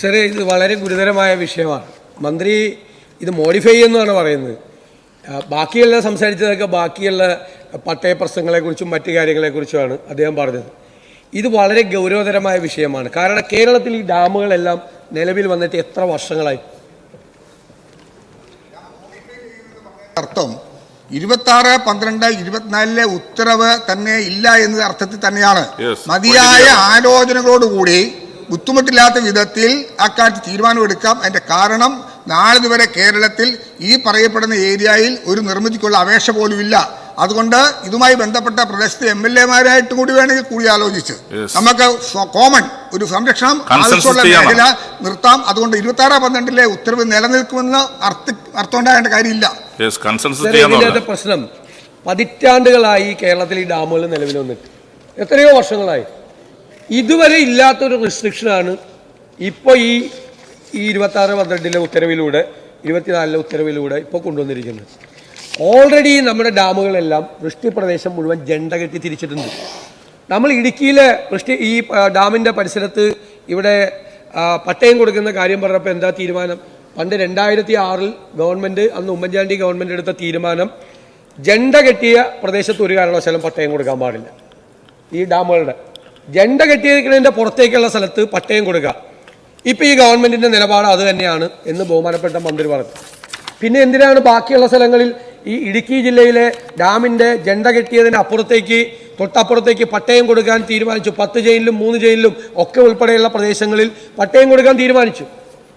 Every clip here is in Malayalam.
സാറേ ഇത് വളരെ ഗുരുതരമായ വിഷയമാണ്. മന്ത്രി ഇത് മോഡിഫൈ ചെയ്യുന്നതാണ് പറയുന്നത്. ബാക്കിയുള്ള ബാക്കിയെല്ലാം സംസാരിച്ചതൊക്കെ ബാക്കിയുള്ള പട്ടയ പ്രശ്നങ്ങളെക്കുറിച്ചും മറ്റു കാര്യങ്ങളെക്കുറിച്ചുമാണ് അദ്ദേഹം പറഞ്ഞത്. ഇത് വളരെ ഗൗരവതരമായ വിഷയമാണ്. കാരണം കേരളത്തിൽ ഈ ഡാമുകളെല്ലാം നിലവിൽ വന്നിട്ട് എത്ര വർഷങ്ങളായി? അർത്ഥം ഇരുപത്തി ആറ് പന്ത്രണ്ട് ഇരുപത്തിനാലിലെ ഉത്തരവ് തന്നെ ഇല്ല എന്ന അർത്ഥത്തിൽ തന്നെയാണ്. Yes. മതിയായ ആലോചനകളോടുകൂടി ബുദ്ധിമുട്ടില്ലാത്ത വിധത്തിൽ അക്കാര്യത്തിൽ തീരുമാനമെടുക്കാം. അതിന്റെ കാരണം നാളിതുവരെ കേരളത്തിൽ ഈ പറയപ്പെടുന്ന ഏരിയയിൽ ഒരു നിർമ്മിതിക്കുള്ള അപേക്ഷ പോലുമില്ല. ഇല്ല അതുകൊണ്ട് ഇതുമായി ബന്ധപ്പെട്ട പ്രദേശത്തെ എം എൽ എമാരായിട്ടും കൂടി വേണമെങ്കിൽ കൂടി ആലോചിച്ച് നമുക്ക് കോമൺ ഒരു സംരക്ഷണം ആവശ്യമുള്ള. മേഖല നിർത്താം. അതുകൊണ്ട് ഇരുപത്തി ആറ് പന്ത്രണ്ടിലെ ഉത്തരവ് നിലനിൽക്കുമെന്ന് അർത്ഥ അർത്ഥം ഉണ്ടാകേണ്ട കാര്യമില്ല പ്രശ്നം പതിറ്റാണ്ടുകളായി കേരളത്തിൽ ഈ ഡാമുകൾ നിലവിൽ വന്നിട്ട്. എത്രയോ വർഷങ്ങളായി. ഇതുവരെ ഇല്ലാത്തൊരു റിസ്ട്രിക്ഷനാണ് ഇപ്പോൾ ഈ ഈ ഇരുപത്തി ആറ് പന്ത്രണ്ടിലെ ഉത്തരവിലൂടെ ഇരുപത്തിനാലിലെ ഉത്തരവിലൂടെ ഇപ്പോൾ കൊണ്ടുവന്നിരിക്കുന്നത്. ഓൾറെഡി നമ്മുടെ ഡാമുകളെല്ലാം വൃഷ്ടി പ്രദേശം മുഴുവൻ ജണ്ട കെട്ടി തിരിച്ചിട്ടുണ്ട്. നമ്മൾ ഇടുക്കിയിലെ വൃഷ്ടി ഈ ഡാമിന്റെ പരിസരത്ത് ഇവിടെ പട്ടയം കൊടുക്കുന്ന കാര്യം പറഞ്ഞപ്പോൾ എന്താ തീരുമാനം? പണ്ട് രണ്ടായിരത്തി ആറിൽ ഗവൺമെന്റ് അന്ന് ഉമ്മൻചാണ്ടി ഗവൺമെന്റ് എടുത്ത തീരുമാനം ജണ്ട കെട്ടിയ പ്രദേശത്ത് ഒരു കാരണവശാലും പട്ടയം കൊടുക്കാൻ പാടില്ല. ഈ ഡാമുകളുടെ. ജണ്ട കെട്ടിയിരിക്കുന്നതിന്റെ പുറത്തേക്കുള്ള സ്ഥലത്ത് പട്ടയം കൊടുക്കുക. ഇപ്പം ഈ ഗവൺമെന്റിന്റെ നിലപാട് അത് തന്നെയാണ് എന്ന് ബഹുമാനപ്പെട്ട മന്ത്രി പറഞ്ഞു. പിന്നെ എന്തിനാണ് ബാക്കിയുള്ള സ്ഥലങ്ങളിൽ ഈ ഇടുക്കി ജില്ലയിലെ ഡാമിന്റെ ജണ്ട കെട്ടിയതിന് അപ്പുറത്തേക്ക് തൊട്ടപ്പുറത്തേക്ക് പട്ടയം കൊടുക്കാൻ തീരുമാനിച്ചു? പത്ത് ജയിലിലും മൂന്ന് ജയിലിലും ഒക്കെ ഉൾപ്പെടെയുള്ള പ്രദേശങ്ങളിൽ പട്ടയം കൊടുക്കാൻ തീരുമാനിച്ചു.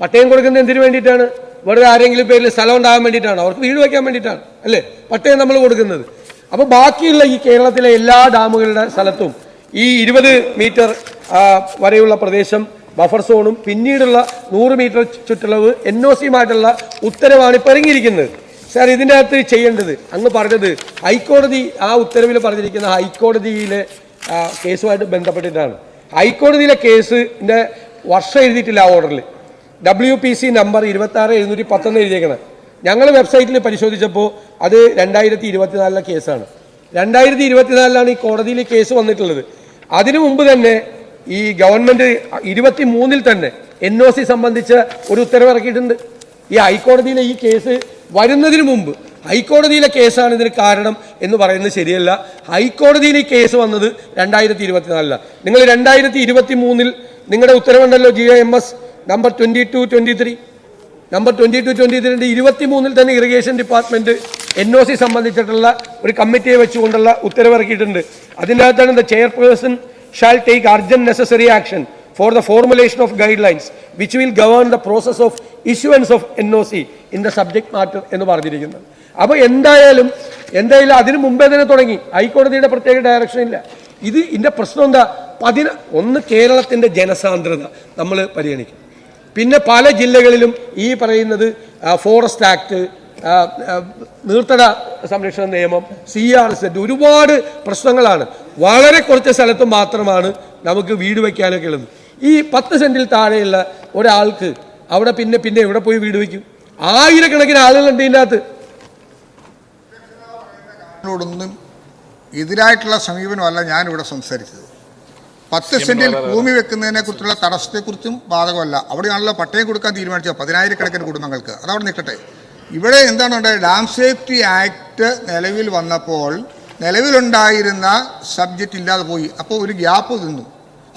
പട്ടയം കൊടുക്കുന്നത് എന്തിനു വേണ്ടിയിട്ടാണ്? വെറുതെ ആരെങ്കിലും പേരിൽ സ്ഥലം ഉണ്ടാകാൻ വേണ്ടിയിട്ടാണ്. അവർക്ക് വീട് വയ്ക്കാൻ വേണ്ടിയിട്ടാണ്. അല്ലേ? പട്ടയം നമ്മൾ കൊടുക്കുന്നത്. അപ്പോൾ ബാക്കിയുള്ള ഈ കേരളത്തിലെ എല്ലാ ഡാമുകളുടെ സ്ഥലത്തും ഈ ഇരുപത് മീറ്റർ വരെയുള്ള പ്രദേശം ബഫർ സോണും പിന്നീടുള്ള നൂറ് മീറ്റർ ചുറ്റളവ് എൻ ഒ സിയുമായിട്ടുള്ള ഉത്തരവാണ് ഇപ്പോൾ ഇറങ്ങിയിരിക്കുന്നത്. സാർ ഇതിന്റെ അകത്ത് ചെയ്യേണ്ടത് അങ്ങ് പറഞ്ഞത് ഹൈക്കോടതി ആ ഉത്തരവിൽ പറഞ്ഞിരിക്കുന്ന ഹൈക്കോടതിയിലെ കേസുമായിട്ട് ബന്ധപ്പെട്ടിട്ടാണ്. ഹൈക്കോടതിയിലെ കേസിന്റെ വർഷം എഴുതിയിട്ടില്ല ആ ഓർഡറിൽ. ഡബ്ല്യു പി സി നമ്പർ ഇരുപത്തി ആറ് എഴുന്നൂറ്റി പത്തൊന്ന് എഴുതിയേക്കണം ഞങ്ങൾ വെബ്സൈറ്റിൽ പരിശോധിച്ചപ്പോൾ അത് രണ്ടായിരത്തി ഇരുപത്തിനാലിലെ കേസാണ്. രണ്ടായിരത്തി ഇരുപത്തിനാലിലാണ് ഈ കോടതിയിൽ കേസ് വന്നിട്ടുള്ളത്. അതിനു മുമ്പ് തന്നെ ഈ ഗവൺമെന്റ് ഇരുപത്തി മൂന്നിൽ തന്നെ എൻ ഒ സി സംബന്ധിച്ച് ഒരു ഉത്തരവിറക്കിയിട്ടുണ്ട്. ഈ ഹൈക്കോടതിയിലെ ഈ കേസ് വരുന്നതിന് മുമ്പ് ഹൈക്കോടതിയിലെ കേസാണ് ഇതിന് കാരണം എന്ന് പറയുന്നത് ശരിയല്ല. ഹൈക്കോടതിയിൽ ഈ കേസ് വന്നത് രണ്ടായിരത്തി ഇരുപത്തിനാലിലാണ് നിങ്ങൾ രണ്ടായിരത്തി ഇരുപത്തി മൂന്നിൽ നിങ്ങളുടെ ഉത്തരവുണ്ടല്ലോ G M S number twenty two twenty three number twenty two twenty three ഇരുപത്തി മൂന്നിൽ തന്നെ irrigation department N O C സംബന്ധിച്ചിട്ടുള്ള ഒരു കമ്മിറ്റിയെ വെച്ചുകൊണ്ടുള്ള ഉത്തരവിറക്കിയിട്ടുണ്ട്. അതിന്റെ അകത്താണ് the chairperson shall take urgent necessary action for the formulation of guidelines which will govern the process of issuance of N O C in the subject matter എന്ന് പറഞ്ഞിരിക്കുന്നത് അപ്പോൾ എന്തായാലും എന്തായാലും അതിനു മുമ്പേ തന്നെ തുടങ്ങി. ഹൈക്കോടതിയുടെ പ്രത്യേക ഡയറക്ഷൻ ഇല്ല. ഇത് ഇതിന്റെ പ്രശ്നം എന്താ? പതിന ഒന്ന് കേരളത്തിന്റെ ജനസാന്ദ്രത നമ്മൾ പരിഗണിക്കും. പിന്നെ പല ജില്ലകളിലും ഈ പറയുന്നത് ഫോറസ്റ്റ് ആക്ട് നീർത്തട സംരക്ഷണ നിയമം സി ആർ സെറ്റ് ഒരുപാട് പ്രശ്നങ്ങളാണ്. വളരെ കുറച്ച് സ്ഥലത്ത് മാത്രമാണ് നമുക്ക് വീട് വയ്ക്കാനൊക്കെ ഉള്ളത്. ഈ പത്ത് സെന്റിൽ താഴെയുള്ള ഒരാൾക്ക് അവിടെ പിന്നെ പിന്നെ എവിടെ പോയി വീട് വയ്ക്കും ആയിരക്കണക്കിന് ആളുകളുണ്ട് ോടൊന്നും എതിരായിട്ടുള്ള സമീപനമല്ല ഞാനിവിടെ സംസാരിച്ചത്. പത്ത് സെന്റിൽ ഭൂമി വെക്കുന്നതിനെ കുറിച്ചുള്ള തടസ്സത്തെക്കുറിച്ചും ബാധകമല്ല. അവിടെയാണല്ലോ പട്ടയം കൊടുക്കാൻ തീരുമാനിച്ചത് പതിനായിരക്കണക്കിന് കുടുംബങ്ങൾക്ക്. അതവിടെ നിൽക്കട്ടെ. ഇവിടെ എന്താണ് ഉണ്ടായത്? ഡാം സേഫ്റ്റി ആക്ട് നിലവിൽ വന്നപ്പോൾ നിലവിലുണ്ടായിരുന്ന സബ്ജക്റ്റ് ഇല്ലാതെ പോയി. അപ്പോൾ ഒരു ഗ്യാപ്പ് നിന്നു.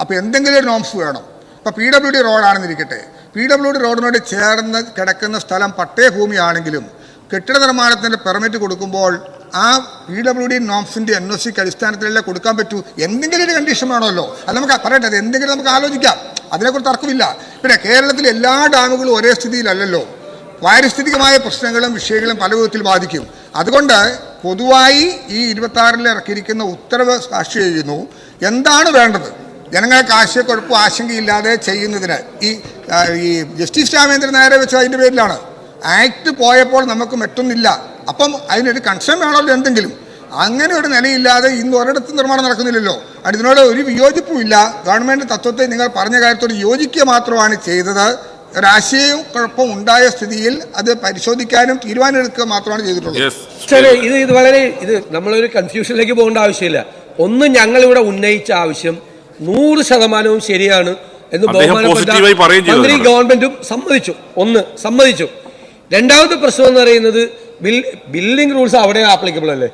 അപ്പോൾ എന്തെങ്കിലും ഒരു നോംസ് വേണം. ഇപ്പോൾ പി ഡബ്ല്യു ഡി റോഡാണെന്നിരിക്കട്ടെ. പി ഡബ്ല്യു ഡി റോഡിനോട് ചേർന്ന് കിടക്കുന്ന സ്ഥലം പട്ടയ ഭൂമിയാണെങ്കിലും കെട്ടിട നിർമ്മാണത്തിന്റെ പെർമിറ്റ് കൊടുക്കുമ്പോൾ ആ പി ഡബ്ല്യു ഡി നോംസിന്റെ എൻ ഒ സിക്ക് അടിസ്ഥാനത്തിലല്ലേ കൊടുക്കാൻ പറ്റൂ? എന്തെങ്കിലും ഒരു കണ്ടീഷൻ വേണമല്ലോ. അത് നമുക്ക് പറയട്ടെ എന്തെങ്കിലും നമുക്ക് ആലോചിക്കാം. അതിനെക്കുറിച്ച് തർക്കമില്ല. പിന്നെ കേരളത്തിലെ എല്ലാ ഡാമുകളും ഒരേ സ്ഥിതിയിലല്ലല്ലോ. പാരിസ്ഥിതികമായ പ്രശ്നങ്ങളും വിഷയങ്ങളും പല വിധത്തിൽ ബാധിക്കും. അതുകൊണ്ട് പൊതുവായി ഈ ഇരുപത്തി ആറിൽ ഇറക്കിയിരിക്കുന്ന ഉത്തരവ് സാക്ഷി ചെയ്യുന്നു. എന്താണ് വേണ്ടത്? ജനങ്ങൾക്ക് ആശയക്കുഴപ്പം ആശങ്കയില്ലാതെ ചെയ്യുന്നതിന് ഈ ഈ ജസ്റ്റിസ് രാമേന്ദ്രൻ നേരെ വെച്ച് അതിന്റെ പേരിലാണ്. ആക്ട് പോയപ്പോൾ നമുക്ക് മറ്റൊന്നില്ല. അപ്പം അതിനൊരു കൺസേൺ വേണമല്ലോ എന്തെങ്കിലും. അങ്ങനെ ഒരു നിലയില്ലാതെ ഇന്ന് ഒരിടത്തും നിർമ്മാണം നടക്കുന്നില്ലല്ലോ. അതിനോട് ഇതിനോട് ഒരു വിയോജിപ്പുമില്ല. ഗവൺമെന്റ് തത്വത്തെ നിങ്ങൾ പറഞ്ഞ കാര്യത്തോട് യോജിക്കുക മാത്രമാണ് ചെയ്തത്. ഒരാശയവും കുഴപ്പം ഉണ്ടായ സ്ഥിതിയിൽ അത് പരിശോധിക്കാനും തീരുമാനമെടുക്കുക മാത്രമാണ് ചെയ്തിട്ടുള്ളത്. ഇത് ഇത് വളരെ ഇത് നമ്മളൊരു കൺഫ്യൂഷനിലേക്ക് പോകേണ്ട ആവശ്യമില്ല. ഒന്ന് ഞങ്ങളിവിടെ ഉന്നയിച്ച ആവശ്യം നൂറ് ശതമാനവും ശരിയാണ് എന്ന് ബഹുമാനപ്പെട്ട മന്ത്രി ഗവൺമെന്റും സമ്മതിച്ചു. ഒന്ന് സമ്മതിച്ചു. രണ്ടാമത്തെ പ്രശ്നം എന്ന് പറയുന്നത് ബിൽഡിംഗ് റൂൾസ് അവിടെ ആപ്ലിക്കബിൾ അല്ലേ?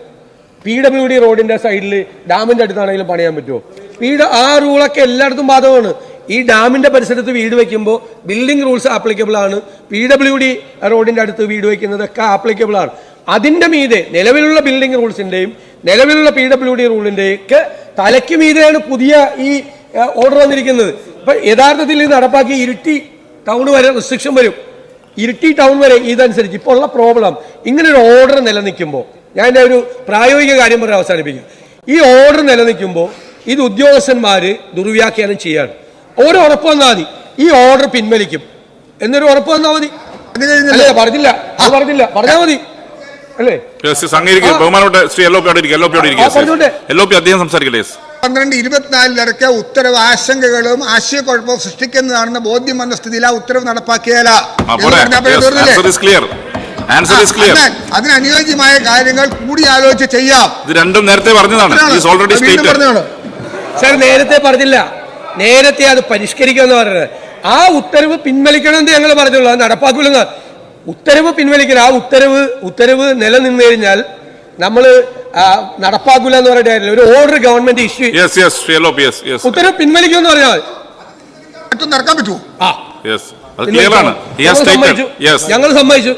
പി ഡബ്ല്യു ഡി റോഡിന്റെ സൈഡിൽ ഡാമിന്റെ അടുത്താണെങ്കിലും പണിയാൻ പറ്റുമോ? പി ആ റൂളൊക്കെ എല്ലായിടത്തും ബാധകമാണ്. ഈ ഡാമിന്റെ പരിസരത്ത് വീട് വെക്കുമ്പോൾ ബിൽഡിംഗ് റൂൾസ് ആപ്ലിക്കബിൾ ആണ്. പി ഡബ്ല്യു ഡി റോഡിന്റെ അടുത്ത് വീട് വെക്കുന്നതൊക്കെ ആപ്ലിക്കബിൾ ആണ്. അതിന്റെ മീതെ നിലവിലുള്ള ബിൽഡിംഗ് റൂൾസിന്റെയും നിലവിലുള്ള പി ഡബ്ല്യു ഡി റൂളിന്റെയും ഒക്കെ തലയ്ക്ക് മീതെയാണ് പുതിയ ഈ ഓർഡർ വന്നിരിക്കുന്നത്. ഇപ്പൊ യഥാർത്ഥത്തിൽ ഇത് നടപ്പാക്കി ഇരുട്ടി ടൗൺ വരെ റിസ്ട്രിക്ഷൻ വരും. ഇരുട്ടി ടൗൺ വരെ ഇതനുസരിച്ച് ഇപ്പോൾ ഉള്ള പ്രോബ്ലം ഇങ്ങനെ ഒരു ഓർഡർ നിലനിൽക്കുമ്പോൾ ഞാൻ എന്റെ ഒരു പ്രായോഗിക കാര്യം പറഞ്ഞ് അവസാനിപ്പിക്കും. ഈ ഓർഡർ നിലനിൽക്കുമ്പോൾ ഇത് ഉദ്യോഗസ്ഥന്മാർ ദുർവ്യാഖ്യാനം ചെയ്യാണ്. ഓരോ ഉറപ്പ് വന്നാൽ മതി. ഈ ഓർഡർ പിൻവലിക്കും. എന്നൊരു ഉറപ്പ് വന്നാൽ മതി. പറഞ്ഞില്ല. പറഞ്ഞില്ല. പറഞ്ഞാൽ മതി. അല്ലേ? ബഹുമാനപ്പെട്ട ശ്രീ എൽ ഒ പി അവിടെ ഇരിക്കും എൽ ഒ പി അവിടെ ആ, പറഞ്ഞോട്ടെ. ഇരിക്കും എൽ ഒ പി അദ്ദേഹം സംസാരിക്കട്ടെ. പന്ത്രണ്ട് ഇരുപത്തിനാലിലൊക്കെ ഉത്തരവ് ആശങ്കകളും ആശയക്കുഴപ്പവും സൃഷ്ടിക്കുന്നതാണെന്ന ബോധ്യം വന്ന സ്ഥിതിയിൽ ആ ഉത്തരവ് നടപ്പാക്കിയാല. ആ, പോരെ. Yes, answer is clear. Answer is അതിന് അനുയോജ്യമായ കാര്യങ്ങൾ കൂടിയാലോചിച്ച് ചെയ്യാം. ഇത് രണ്ടും നേരത്തെ പറഞ്ഞതാണ്. സാർ നേരത്തെ പറഞ്ഞില്ല. നേരത്തെ അത് പരിഷ്കരിക്കുമെന്ന് പറഞ്ഞത്. ആ ഉത്തരവ് പിൻവലിക്കണം എന്ന് ഞങ്ങൾ പറഞ്ഞുള്ളൂ. അത് നടപ്പാക്കില്ലെന്ന് ഉത്തരവ് പിൻവലിക്കണം. ആ ഉത്തരവ് ഉത്തരവ് നിലനിന്നു കഴിഞ്ഞാൽ നമ്മൾ നടപ്പാക്കൂല എന്ന് പറഞ്ഞിട്ട് ഒരു ഓർഡർ ഗവൺമെന്റ് ഇഷ്യൂ ഉത്തരവ് പിൻവലിക്കുമെന്ന് പറഞ്ഞാൽ മറ്റും നടക്കാൻ പറ്റുമോ? ഞങ്ങൾ സമ്മതിച്ചു.